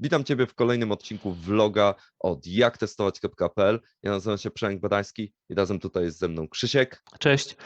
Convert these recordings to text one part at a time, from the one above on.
Witam Ciebie w kolejnym odcinku vloga od jaktestować.pl. Ja nazywam się Przemek Badański i razem tutaj jest ze mną Krzysiek. Cześć.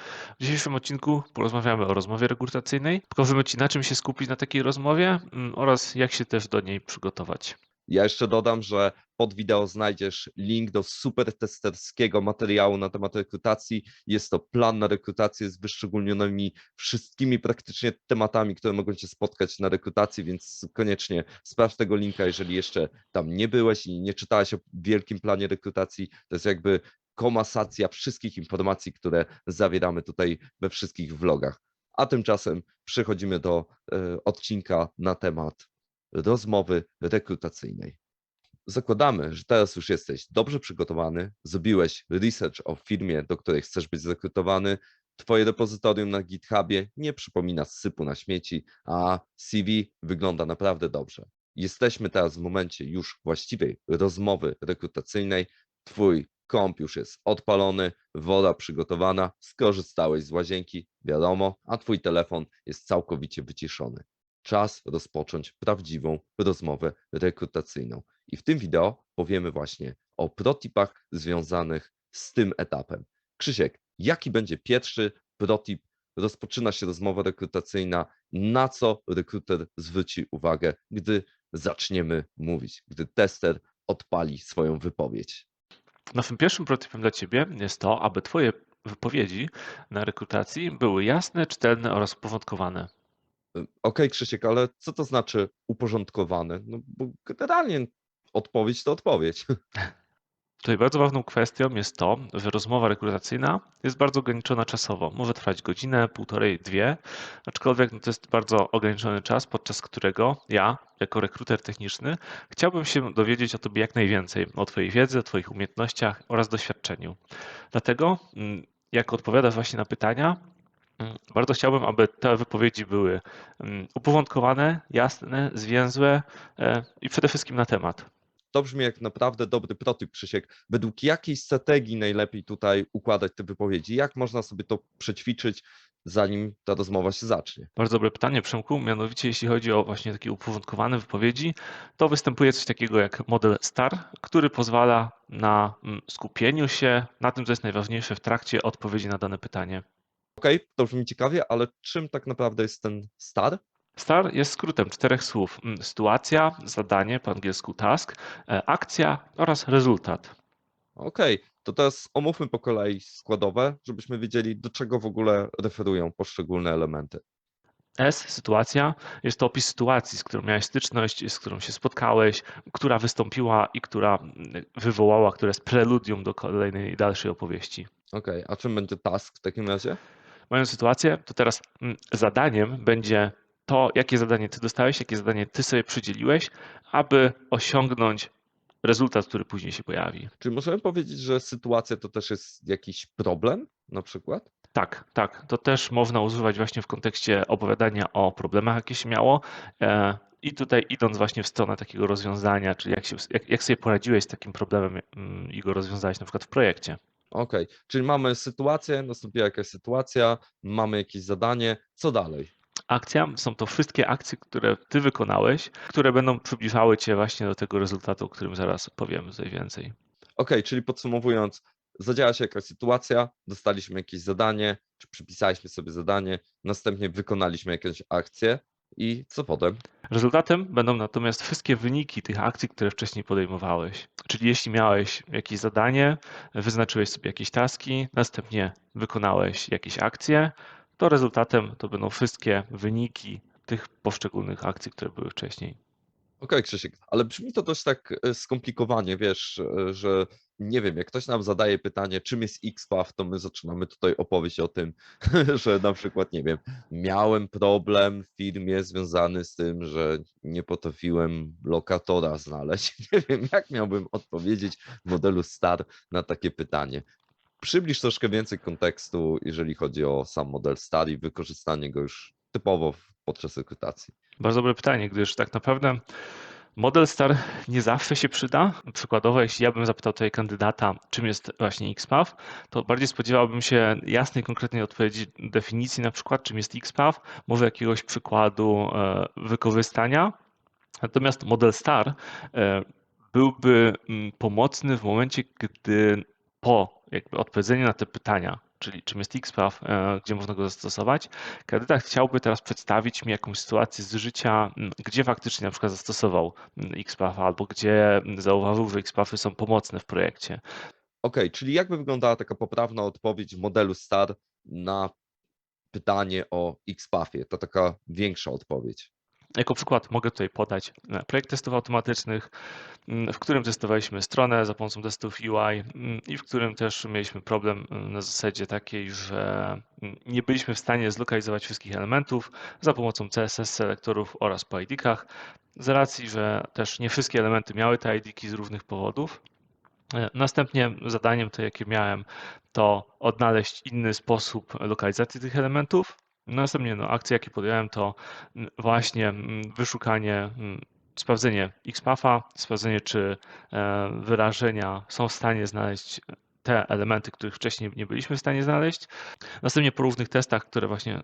W dzisiejszym odcinku porozmawiamy o rozmowie rekrutacyjnej. Powiemy Ci, na czym się skupić na takiej rozmowie mm, oraz jak się też do niej przygotować. Ja jeszcze dodam, że pod wideo znajdziesz link do super testerskiego materiału na temat rekrutacji. Jest to plan na rekrutację z wyszczególnionymi wszystkimi praktycznie tematami, które mogą Cię spotkać na rekrutacji, więc koniecznie sprawdź tego linka, jeżeli jeszcze tam nie byłeś i nie czytałeś o wielkim planie rekrutacji. To jest jakby komasacja wszystkich informacji, które zawieramy tutaj we wszystkich vlogach. A tymczasem przechodzimy do e, odcinka na temat rozmowy rekrutacyjnej. Zakładamy, że teraz już jesteś dobrze przygotowany, zrobiłeś research o firmie, do której chcesz być zrekrutowany, Twoje repozytorium na GitHubie nie przypomina sypu na śmieci, a CV wygląda naprawdę dobrze. Jesteśmy teraz w momencie już właściwej rozmowy rekrutacyjnej. Twój komp już jest odpalony, woda przygotowana, skorzystałeś z łazienki, wiadomo, a Twój telefon jest całkowicie wyciszony czas rozpocząć prawdziwą rozmowę rekrutacyjną. I w tym wideo powiemy właśnie o protipach związanych z tym etapem. Krzysiek, jaki będzie pierwszy protip? Rozpoczyna się rozmowa rekrutacyjna, na co rekruter zwróci uwagę, gdy zaczniemy mówić, gdy tester odpali swoją wypowiedź. Naszym pierwszym protipem dla Ciebie jest to, aby Twoje wypowiedzi na rekrutacji były jasne, czytelne oraz uporządkowane. Okej, okay, Krzysiek, ale co to znaczy uporządkowane? No bo generalnie odpowiedź to odpowiedź. Tutaj bardzo ważną kwestią jest to, że rozmowa rekrutacyjna jest bardzo ograniczona czasowo. Może trwać godzinę, półtorej, dwie, aczkolwiek no to jest bardzo ograniczony czas, podczas którego ja, jako rekruter techniczny, chciałbym się dowiedzieć o Tobie jak najwięcej, o Twojej wiedzy, o Twoich umiejętnościach oraz doświadczeniu. Dlatego, mm, jak odpowiadasz właśnie na pytania, bardzo chciałbym, aby te wypowiedzi były mm, uporządkowane, jasne, zwięzłe e, i przede wszystkim na temat. To brzmi jak naprawdę dobry protyp, Krzysiek. Według jakiej strategii najlepiej tutaj układać te wypowiedzi? Jak można sobie to przećwiczyć, zanim ta rozmowa się zacznie? Bardzo dobre pytanie, Przemku. Mianowicie, jeśli chodzi o właśnie takie uporządkowane wypowiedzi, to występuje coś takiego jak model STAR, który pozwala na mm, skupieniu się na tym, co jest najważniejsze w trakcie odpowiedzi na dane pytanie. Okej, okay, to brzmi ciekawie, ale czym tak naprawdę jest ten STAR? STAR jest skrótem czterech słów. Mm, sytuacja, zadanie, po angielsku task, e, akcja oraz rezultat. Okej, okay, to teraz omówmy po kolei składowe, żebyśmy wiedzieli, do czego w ogóle referują poszczególne elementy. S, sytuacja, jest to opis sytuacji, z którą miałeś styczność, z którą się spotkałeś, która wystąpiła i która mm, wywołała, która jest preludium do kolejnej dalszej opowieści. Okej, okay, a czym będzie task w takim razie? Moją sytuację, to teraz mm, zadaniem będzie to, jakie zadanie ty dostałeś, jakie zadanie ty sobie przydzieliłeś, aby osiągnąć rezultat, który później się pojawi. Czy możemy powiedzieć, że sytuacja to też jest jakiś problem na przykład? Tak, tak. To też można używać właśnie w kontekście opowiadania o problemach, jakie się miało. E, I tutaj idąc właśnie w stronę takiego rozwiązania, czyli jak, się, jak, jak sobie poradziłeś z takim problemem mm, i go rozwiązałeś na przykład w projekcie. Okej, czyli mamy sytuację, nastąpiła jakaś sytuacja, mamy jakieś zadanie, co dalej? Akcja są to wszystkie akcje, które ty wykonałeś, które będą przybliżały cię właśnie do tego rezultatu, o którym zaraz powiem tutaj więcej. Okej, czyli podsumowując, zadziała się jakaś sytuacja, dostaliśmy jakieś zadanie, czy przypisaliśmy sobie zadanie, następnie wykonaliśmy jakąś akcję i co potem? Rezultatem będą natomiast wszystkie wyniki tych akcji, które wcześniej podejmowałeś. Czyli jeśli miałeś jakieś zadanie, wyznaczyłeś sobie jakieś taski, następnie wykonałeś jakieś akcje, to rezultatem to będą wszystkie wyniki tych poszczególnych akcji, które były wcześniej. Okej, okay, Krzysiek, ale brzmi to dość tak e, skomplikowanie, wiesz, e, że nie wiem, jak ktoś nam zadaje pytanie, czym jest XPath, to my zaczynamy tutaj opowieść o tym, że na przykład, nie wiem, miałem problem w firmie związany z tym, że nie potrafiłem lokatora znaleźć. Nie wiem, jak miałbym odpowiedzieć w modelu STAR na takie pytanie. Przybliż troszkę więcej kontekstu, jeżeli chodzi o sam model STAR i wykorzystanie go już typowo podczas rekrutacji. Bardzo dobre pytanie, gdyż tak naprawdę Model star nie zawsze się przyda. Przykładowo, jeśli ja bym zapytał tutaj kandydata, czym jest właśnie XPath, to bardziej spodziewałbym się jasnej, konkretnej odpowiedzi, definicji na przykład, czym jest XPath, może jakiegoś przykładu e, wykorzystania Natomiast model STAR e, byłby mm, pomocny w momencie, gdy po odpowiedzeniu na te pytania, czyli czym jest XPath, e, gdzie można go zastosować, kandydat chciałby teraz przedstawić mi jakąś sytuację z życia, gdzie faktycznie na przykład zastosował XPath albo gdzie zauważył, że XPathy są pomocne w projekcie. Okej, czyli jakby wyglądała taka poprawna odpowiedź w modelu STAR na pytanie o XPathie? To taka większa odpowiedź. Jako przykład mogę tutaj podać e, projekt testów automatycznych, m, w którym testowaliśmy stronę za pomocą testów UI m, i w którym też mieliśmy problem m, na zasadzie takiej, że nie byliśmy w stanie zlokalizować wszystkich elementów za pomocą CSS selektorów oraz po ID-kach, z racji, że też nie wszystkie elementy miały te ID-ki z różnych powodów. E, Następnie zadaniem to, jakie miałem, to odnaleźć inny sposób lokalizacji tych elementów. Następnie no, akcje, jakie podjąłem, to mm, właśnie mm, wyszukanie, mm, sprawdzenie XPatha, sprawdzenie, czy e, wyrażenia są w stanie znaleźć te elementy, których wcześniej nie byliśmy w stanie znaleźć. Następnie po różnych testach, które właśnie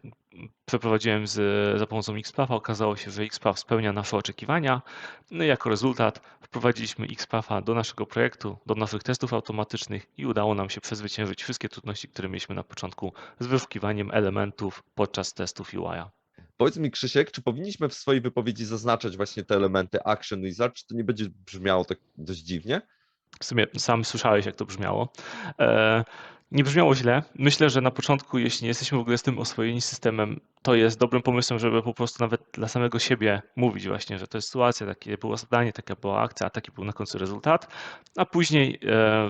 przeprowadziłem z, za pomocą XPatha, okazało się, że XPath spełnia nasze oczekiwania. No i jako rezultat wprowadziliśmy XPatha do naszego projektu, do naszych testów automatycznych i udało nam się przezwyciężyć wszystkie trudności, które mieliśmy na początku z wyszukiwaniem elementów podczas testów UI-a. Powiedz mi, Krzysiek, czy powinniśmy w swojej wypowiedzi zaznaczać właśnie te elementy Action Wizard, czy to nie będzie brzmiało tak dość dziwnie? W sumie sam słyszałeś, jak to brzmiało. E, nie brzmiało źle. Myślę, że na początku, jeśli nie jesteśmy w ogóle z tym oswojeni systemem, to jest dobrym pomysłem, żeby po prostu nawet dla samego siebie mówić właśnie, że to jest sytuacja, takie było zadanie, taka była akcja, a taki był na końcu rezultat. A później e,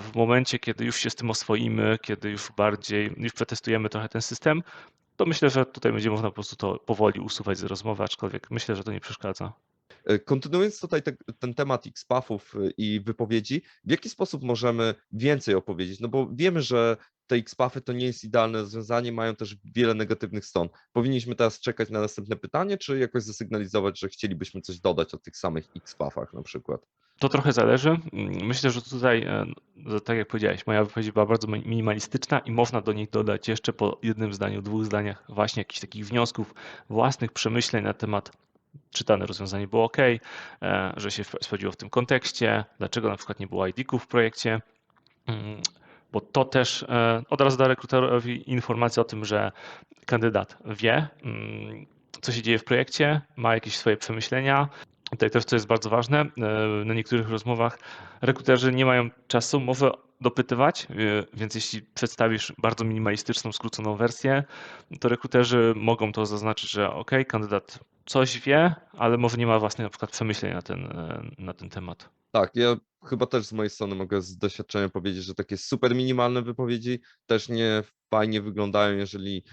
w momencie, kiedy już się z tym oswoimy, kiedy już bardziej, już przetestujemy trochę ten system, to myślę, że tutaj będzie można po prostu to powoli usuwać z rozmowy, aczkolwiek myślę, że to nie przeszkadza. E, Kontynuując tutaj te, ten temat XPathów y, i wypowiedzi, w jaki sposób możemy więcej opowiedzieć? No bo wiemy, że te XPathy to nie jest idealne rozwiązanie, mają też wiele negatywnych stron. Powinniśmy teraz czekać na następne pytanie, czy jakoś zasygnalizować, że chcielibyśmy coś dodać o tych samych XPathach na przykład? To trochę zależy. Myślę, że tutaj, e, że tak jak powiedziałeś, moja wypowiedź była bardzo mi- minimalistyczna i można do niej dodać jeszcze po jednym zdaniu, dwóch zdaniach właśnie jakichś takich wniosków, własnych przemyśleń na temat czy dane rozwiązanie było ok, że się sprawdziło w tym kontekście, dlaczego na przykład nie było ID-ków w projekcie, Mm, bo to też e, od razu da rekruterowi informację o tym, że kandydat wie, mm, co się dzieje w projekcie, ma jakieś swoje przemyślenia. Tutaj też, co jest bardzo ważne, e, na niektórych rozmowach rekruterzy nie mają czasu, może dopytywać, e, więc jeśli przedstawisz bardzo minimalistyczną, skróconą wersję, to rekruterzy mogą to zaznaczyć, że ok, kandydat coś wie, ale może nie ma własnych na przykład przemyśleń na ten, e, na ten temat. Tak, ja chyba też z mojej strony mogę z doświadczenia powiedzieć, że takie super minimalne wypowiedzi też nie fajnie wyglądają, jeżeli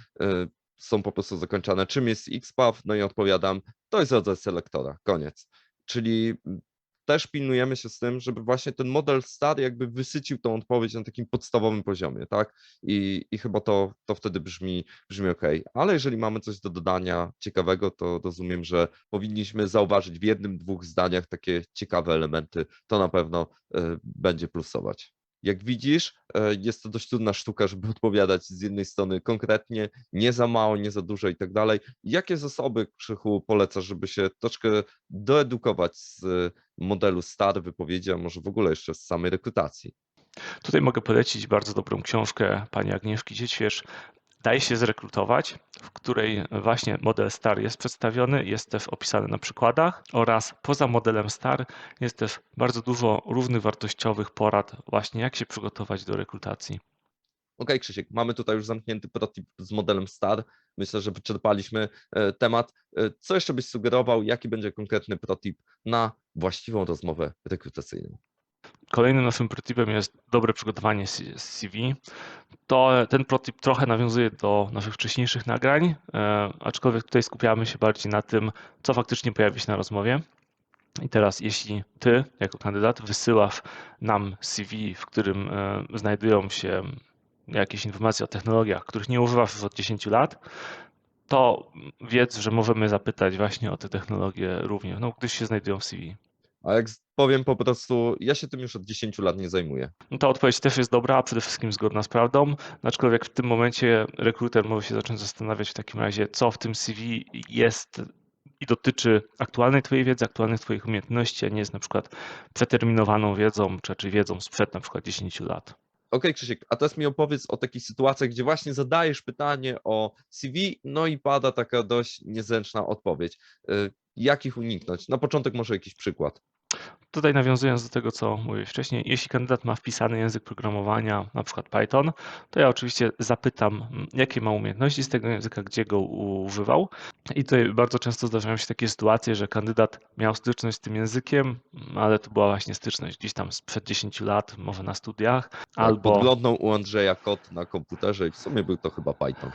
są po prostu zakończone. Czym jest XPath? No i odpowiadam, to jest rodzaj selektora, koniec. Czyli mm, też pilnujemy się z tym, żeby właśnie ten model STAR jakby wysycił tą odpowiedź na takim podstawowym poziomie, tak? I, i chyba to, to wtedy brzmi, brzmi ok. Ale jeżeli mamy coś do dodania ciekawego, to rozumiem, że powinniśmy zauważyć w jednym, dwóch zdaniach takie ciekawe elementy. To na pewno e, będzie plusować. Jak widzisz, e, jest to dość trudna sztuka, żeby odpowiadać z jednej strony konkretnie, nie za mało, nie za dużo i tak dalej. Jakie zasoby, Krzychu, polecasz, żeby się troszkę doedukować z modelu STAR wypowiedzi, a może w ogóle jeszcze z samej rekrutacji? Tutaj mogę polecić bardzo dobrą książkę pani Agnieszki Dziećwierz, Daj się zrekrutować, w której właśnie model STAR jest przedstawiony, jest też opisany na przykładach oraz poza modelem STAR jest też bardzo dużo różnych wartościowych porad właśnie jak się przygotować do rekrutacji. Ok, Krzysiek, mamy tutaj już zamknięty protip z modelem STAR. Myślę, że wyczerpaliśmy e, temat. E, Co jeszcze byś sugerował? Jaki będzie konkretny protip na właściwą rozmowę rekrutacyjną? Kolejnym naszym protipem jest dobre przygotowanie CV. To ten protip trochę nawiązuje do naszych wcześniejszych nagrań, e, aczkolwiek tutaj skupiamy się bardziej na tym, co faktycznie pojawi się na rozmowie. I teraz, jeśli ty, jako kandydat, wysyłasz nam CV, w którym e, znajdują się jakieś informacje o technologiach, których nie używasz już od 10 lat, to wiedz, że możemy zapytać właśnie o te technologie również, no, gdyż się znajdują w CV. A jak powiem po prostu, ja się tym już od 10 lat nie zajmuję. No ta odpowiedź też jest dobra, a przede wszystkim zgodna z prawdą, aczkolwiek w tym momencie rekruter może się zacząć zastanawiać w takim razie, co w tym CV jest i dotyczy aktualnej Twojej wiedzy, aktualnych Twoich umiejętności, a nie jest na przykład przeterminowaną wiedzą, czy, czy wiedzą sprzed na przykład 10 lat. Okej, Krzysiek, a teraz mi opowiedz o takich sytuacjach, gdzie właśnie zadajesz pytanie o CV, no i pada taka dość niezręczna odpowiedź. Y, Jak ich uniknąć? Na początek może jakiś przykład. Tutaj nawiązując do tego, co mówiłeś wcześniej, jeśli kandydat ma wpisany język programowania, na przykład Python, to ja oczywiście zapytam, mm, jakie ma umiejętności z tego języka, gdzie go używał. I tutaj bardzo często zdarzają się takie sytuacje, że kandydat miał styczność z tym językiem, mm, ale to była właśnie styczność gdzieś tam sprzed 10 lat, może na studiach, Tak, albo Podglądnął u Andrzeja kod na komputerze i w sumie był to chyba Python.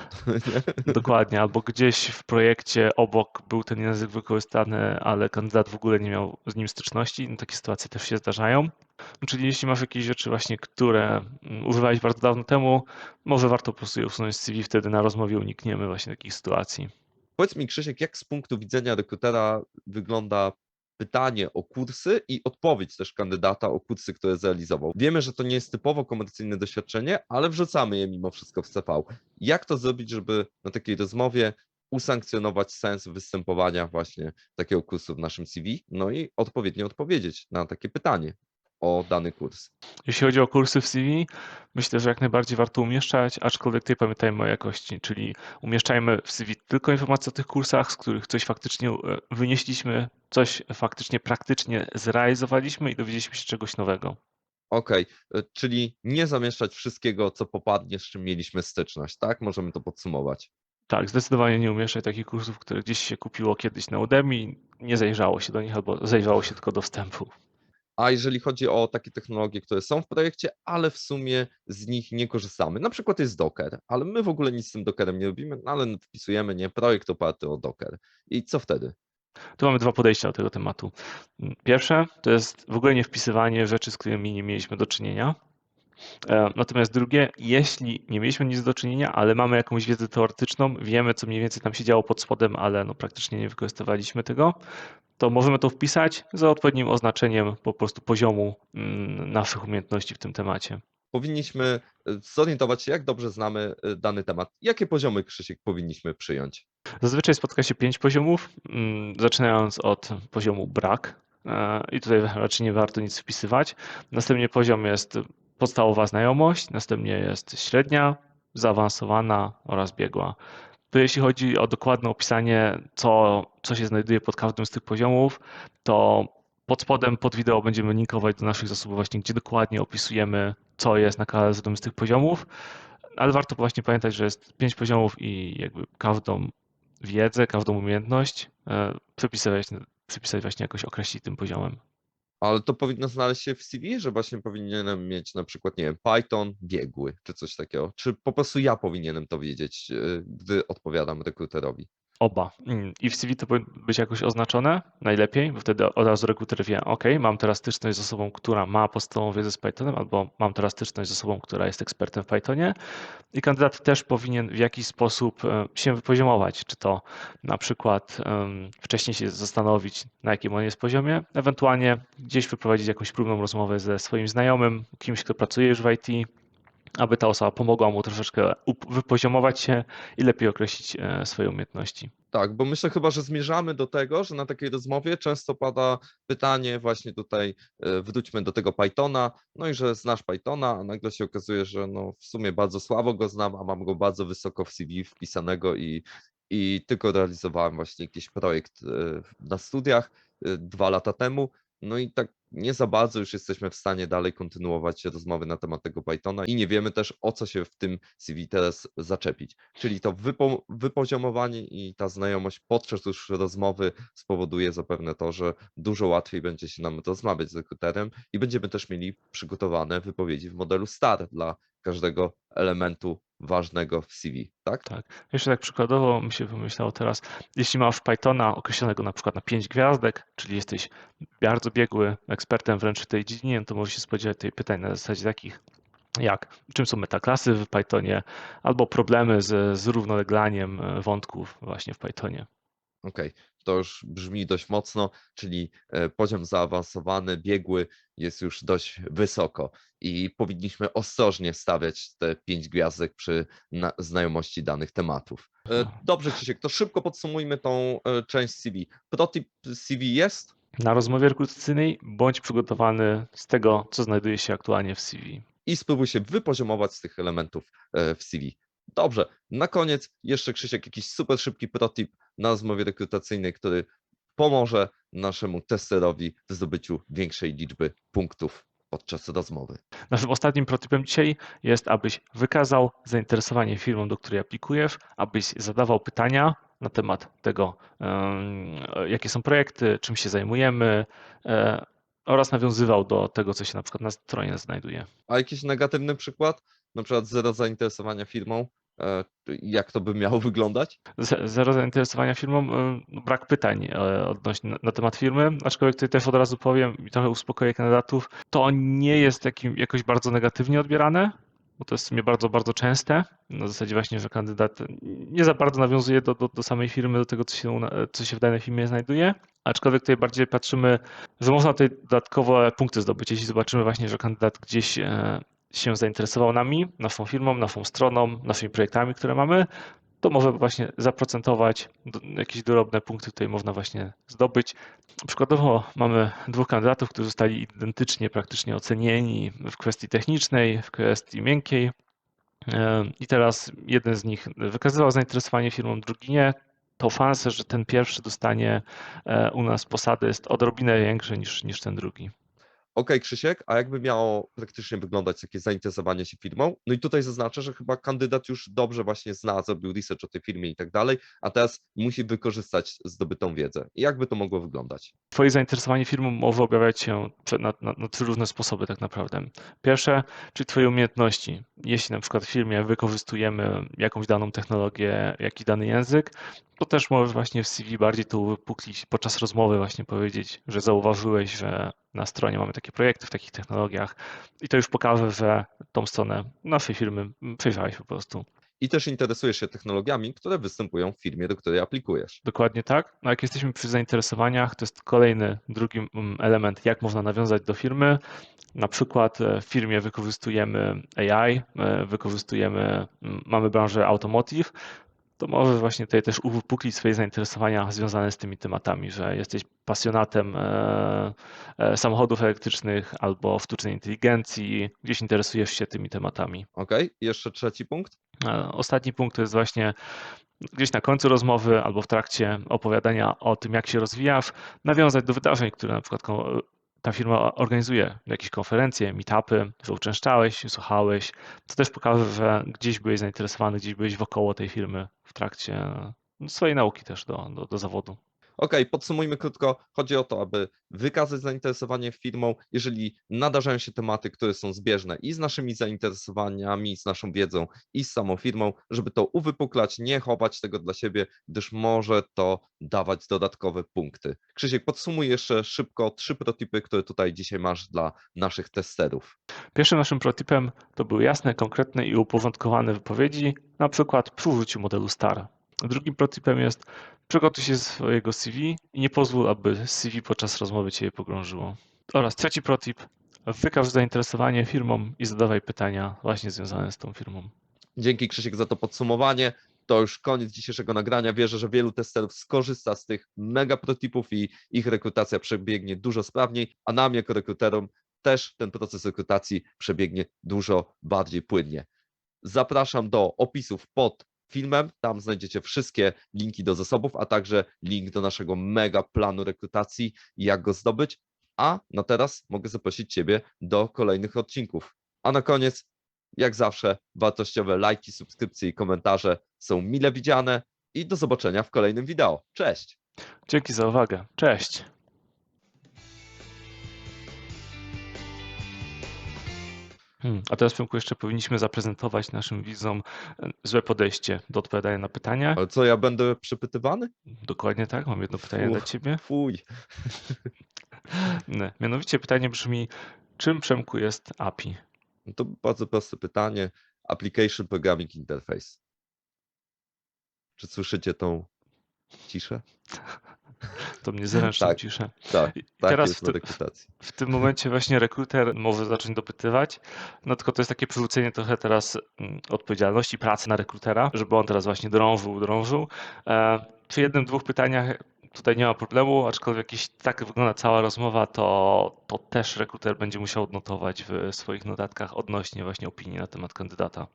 Dokładnie, albo gdzieś w projekcie obok był ten język wykorzystany, ale kandydat w ogóle nie miał z nim styczności. No, takie sytuacje też się zdarzają. No, Czyli jeśli masz jakieś rzeczy właśnie, które mm, używałeś bardzo dawno temu, może warto po prostu je usunąć z CV, wtedy na rozmowie unikniemy właśnie takich sytuacji. Powiedz mi, Krzysiek, jak z punktu widzenia rekrutera wygląda pytanie o kursy i odpowiedź też kandydata o kursy, które zrealizował? Wiemy, że to nie jest typowo komercyjne doświadczenie, ale wrzucamy je mimo wszystko w CV. Jak to zrobić, żeby na takiej rozmowie usankcjonować sens występowania właśnie takiego kursu w naszym CV, no i odpowiednio odpowiedzieć na takie pytanie o dany kurs. Jeśli chodzi o kursy w CV, myślę, że jak najbardziej warto umieszczać, aczkolwiek tutaj pamiętajmy o jakości, czyli umieszczajmy w CV tylko informacje o tych kursach, z których coś faktycznie e, wynieśliśmy, coś faktycznie praktycznie zrealizowaliśmy i dowiedzieliśmy się czegoś nowego. Okej, y, czyli nie zamieszczać wszystkiego, co popadnie, z czym mieliśmy styczność, tak? Możemy to podsumować. Tak, zdecydowanie nie umieszczać takich kursów, które gdzieś się kupiło kiedyś na Udemy, nie zajrzało się do nich albo zajrzało się tylko do wstępu. A jeżeli chodzi o takie technologie, które są w projekcie, ale w sumie z nich nie korzystamy, na przykład jest Docker, ale my w ogóle nic z tym Dockerem nie robimy, no ale wpisujemy nie projekt oparty o Docker. I co wtedy? Tu mamy dwa podejścia do tego tematu. Pierwsze to jest w ogóle nie wpisywanie rzeczy, z którymi nie mieliśmy do czynienia. E, Natomiast drugie, jeśli nie mieliśmy nic do czynienia, ale mamy jakąś wiedzę teoretyczną, wiemy, co mniej więcej tam się działo pod spodem, ale no praktycznie nie wykorzystywaliśmy tego, to możemy to wpisać za odpowiednim oznaczeniem po prostu poziomu mm, naszych umiejętności w tym temacie. Powinniśmy y, zorientować się, jak dobrze znamy y, dany temat. Jakie poziomy, Krzysiek, powinniśmy przyjąć? Zazwyczaj spotka się pięć poziomów, mm, zaczynając od poziomu brak. e, I tutaj raczej nie warto nic wpisywać. Następnie poziom jest podstawowa znajomość, następnie jest średnia, zaawansowana oraz biegła. Tu jeśli chodzi o dokładne opisanie, co, co się znajduje pod każdym z tych poziomów, to pod spodem pod wideo będziemy linkować do naszych zasobów właśnie, gdzie dokładnie opisujemy, co jest na każdym z tych poziomów, ale warto właśnie pamiętać, że jest pięć poziomów i jakby każdą wiedzę, każdą umiejętność e, przepisywać, przepisać właśnie jakoś określić tym poziomem. Ale to powinno znaleźć się w CV, że właśnie powinienem mieć na przykład, nie wiem, Python biegły, czy coś takiego. Czy po prostu ja powinienem to wiedzieć, y, gdy odpowiadam rekruterowi? Oba. Mm, I w CV to powinno być jakoś oznaczone najlepiej, bo wtedy od razu rekruter wie, ok, mam teraz styczność z osobą, która ma podstawową wiedzę z Pythonem, albo mam teraz styczność z osobą, która jest ekspertem w Pythonie. I kandydat też powinien w jakiś sposób e, się wypoziomować, czy to na przykład em, wcześniej się zastanowić, na jakim on jest poziomie, ewentualnie gdzieś wyprowadzić jakąś próbną rozmowę ze swoim znajomym, kimś, kto pracuje już w IT, aby ta osoba pomogła mu troszeczkę wypoziomować się i lepiej określić e, swoje umiejętności. Tak, bo myślę chyba, że zmierzamy do tego, że na takiej rozmowie często pada pytanie właśnie tutaj, e, wróćmy do tego Pythona, no i że znasz Pythona, a nagle się okazuje, że no w sumie bardzo słabo go znam, a mam go bardzo wysoko w CV wpisanego i, i tylko realizowałem właśnie jakiś projekt e, na studiach dwa lata temu, no i tak nie za bardzo już jesteśmy w stanie dalej kontynuować rozmowy na temat tego Pythona i nie wiemy też o co się w tym CV teraz zaczepić. Czyli to wypo, wypoziomowanie i ta znajomość podczas już rozmowy spowoduje zapewne to, że dużo łatwiej będzie się nam rozmawiać z rekruterem i będziemy też mieli przygotowane wypowiedzi w modelu STAR dla każdego elementu ważnego w CV, tak? Tak. Jeszcze tak przykładowo mi się pomyślało teraz, jeśli masz Pythona określonego na przykład na 5 gwiazdek, czyli jesteś bardzo biegły ekspertem wręcz w tej dziedzinie, to możesz się spodziewać tutaj pytań na zasadzie takich jak czym są metaklasy w Pythonie, albo problemy z, z równoleglaniem e, wątków właśnie w Pythonie. Okej, to już brzmi dość mocno, czyli e, poziom zaawansowany, biegły jest już dość wysoko i powinniśmy ostrożnie stawiać te pięć gwiazdek przy na- znajomości danych tematów. E. Dobrze, Krzysiek, to szybko podsumujmy tą część CV. Protip CV jest, Na rozmowie rekrutacyjnej bądź przygotowany z tego, co znajduje się aktualnie w CV. i spróbuj się wypoziomować z tych elementów e, w CV. Dobrze, na koniec jeszcze Krzysiek, jakiś super szybki protip na rozmowie rekrutacyjnej, który pomoże naszemu testerowi w zdobyciu większej liczby punktów podczas rozmowy. Naszym ostatnim protypem dzisiaj jest, abyś wykazał zainteresowanie firmą, do której aplikujesz, abyś zadawał pytania na temat tego, jakie są projekty, czym się zajmujemy e, oraz nawiązywał do tego, co się na przykład na stronie znajduje. A jakiś negatywny przykład, na przykład zero zainteresowania firmą, e, jak to by miało wyglądać? Zero zainteresowania firmą, e, no, brak pytań odnośnie na temat firmy, aczkolwiek tutaj też od razu powiem i trochę uspokoję kandydatów, to nie jest takim jakoś bardzo negatywnie odbierane, bo to jest w sumie bardzo, bardzo częste. Na zasadzie właśnie, że kandydat nie za bardzo nawiązuje do, do, do samej firmy, do tego, co się, co się w danej firmie znajduje. Aczkolwiek tutaj bardziej patrzymy, że można tutaj dodatkowe punkty zdobyć, jeśli zobaczymy właśnie, że kandydat gdzieś e, się zainteresował nami, naszą firmą, naszą stroną, naszymi projektami, które mamy, to może właśnie zaprocentować, jakieś drobne punkty tutaj można właśnie zdobyć. Przykładowo mamy dwóch kandydatów, którzy zostali identycznie praktycznie ocenieni w kwestii technicznej, w kwestii miękkiej. I teraz jeden z nich wykazywał zainteresowanie firmą, drugi nie. To szanse, że ten pierwszy dostanie e, u nas posadę jest odrobinę większe niż, niż ten drugi. Okej, Krzysiek, a jakby miało praktycznie wyglądać takie zainteresowanie się firmą? No i tutaj zaznaczę, że chyba kandydat już dobrze właśnie zna, zrobił research o tej firmie i tak dalej, a teraz musi wykorzystać zdobytą wiedzę. Jakby to mogło wyglądać? Twoje zainteresowanie firmą może objawiać się na, na, na trzy różne sposoby tak naprawdę. Pierwsze, czyli Twoje umiejętności. Jeśli na przykład w firmie wykorzystujemy jakąś daną technologię, jakiś dany język, to też możesz właśnie w CV bardziej to uwypuklić podczas rozmowy właśnie powiedzieć, że zauważyłeś, że na stronie mamy takie projekty w takich technologiach i to już pokaże, że tą stronę naszej firmy przejrzałeś po prostu. I też interesujesz się technologiami, które występują w firmie, do której aplikujesz. Dokładnie tak. No jak jesteśmy przy zainteresowaniach, to jest kolejny, drugi mm, element, jak można nawiązać do firmy. Na przykład e, w firmie wykorzystujemy AI, e, wykorzystujemy, mm, mamy branżę automotive, to może właśnie tutaj też uwypuklić swoje zainteresowania związane z tymi tematami, że jesteś pasjonatem e, e, samochodów elektrycznych albo sztucznej inteligencji, gdzieś interesujesz się tymi tematami. Okej, jeszcze trzeci punkt. E, Ostatni punkt to jest właśnie gdzieś na końcu rozmowy albo w trakcie opowiadania o tym, jak się rozwijasz, nawiązać do wydarzeń, które na przykład ta firma organizuje, jakieś konferencje, meetupy, że uczęszczałeś, słuchałeś. To też pokaże, że gdzieś byłeś zainteresowany, gdzieś byłeś wokoło tej firmy w trakcie no, swojej nauki też do, do, do zawodu. Okej, podsumujmy krótko. Chodzi o to, aby wykazać zainteresowanie firmą, jeżeli nadarzają się tematy, które są zbieżne i z naszymi zainteresowaniami, z naszą wiedzą i z samą firmą, żeby to uwypuklać, nie chować tego dla siebie, gdyż może to dawać dodatkowe punkty. Krzysiek, podsumuj jeszcze szybko trzy protipy, które tutaj dzisiaj masz dla naszych testerów. Pierwszym naszym protipem to były jasne, konkretne i uporządkowane wypowiedzi, na przykład przy użyciu modelu STAR. Drugim protipem jest przygotuj się swojego CV i nie pozwól, aby CV podczas rozmowy Cię pogrążyło. Oraz trzeci protip, wykaż zainteresowanie firmą i zadawaj pytania właśnie związane z tą firmą. Dzięki Krzysiek za to podsumowanie. To już koniec dzisiejszego nagrania. Wierzę, że wielu testerów skorzysta z tych mega protipów i ich rekrutacja przebiegnie dużo sprawniej, a nam jako rekruterom też ten proces rekrutacji przebiegnie dużo bardziej płynnie. Zapraszam do opisów pod filmem. Tam znajdziecie wszystkie linki do zasobów, a także link do naszego mega planu rekrutacji i jak go zdobyć. A na teraz mogę zaprosić Ciebie do kolejnych odcinków. A na koniec jak zawsze, wartościowe lajki, subskrypcje i komentarze są mile widziane i do zobaczenia w kolejnym wideo. Cześć! Dzięki za uwagę. Cześć! Hmm, A teraz, Przemku, jeszcze powinniśmy zaprezentować naszym widzom e, złe podejście do odpowiadania na pytania. Ale co, ja będę przepytywany? Dokładnie tak, mam jedno pytanie Fu. dla Ciebie. Fuj. Nie, Mianowicie pytanie brzmi, czym Przemku jest API? No to bardzo proste pytanie. Application Programming Interface. Czy słyszycie tą ciszę. To mnie zręczną Tak. ciszę. Tak, I tak teraz w rekrutacji. W tym momencie właśnie rekruter może zacząć dopytywać, no tylko to jest takie przerzucenie trochę teraz mm, odpowiedzialności pracy na rekrutera, żeby on teraz właśnie drążył, drążył. E, Przy jednym, dwóch pytaniach tutaj nie ma problemu, aczkolwiek jeśli tak wygląda cała rozmowa, to, to też rekruter będzie musiał odnotować w swoich notatkach odnośnie właśnie opinii na temat kandydata.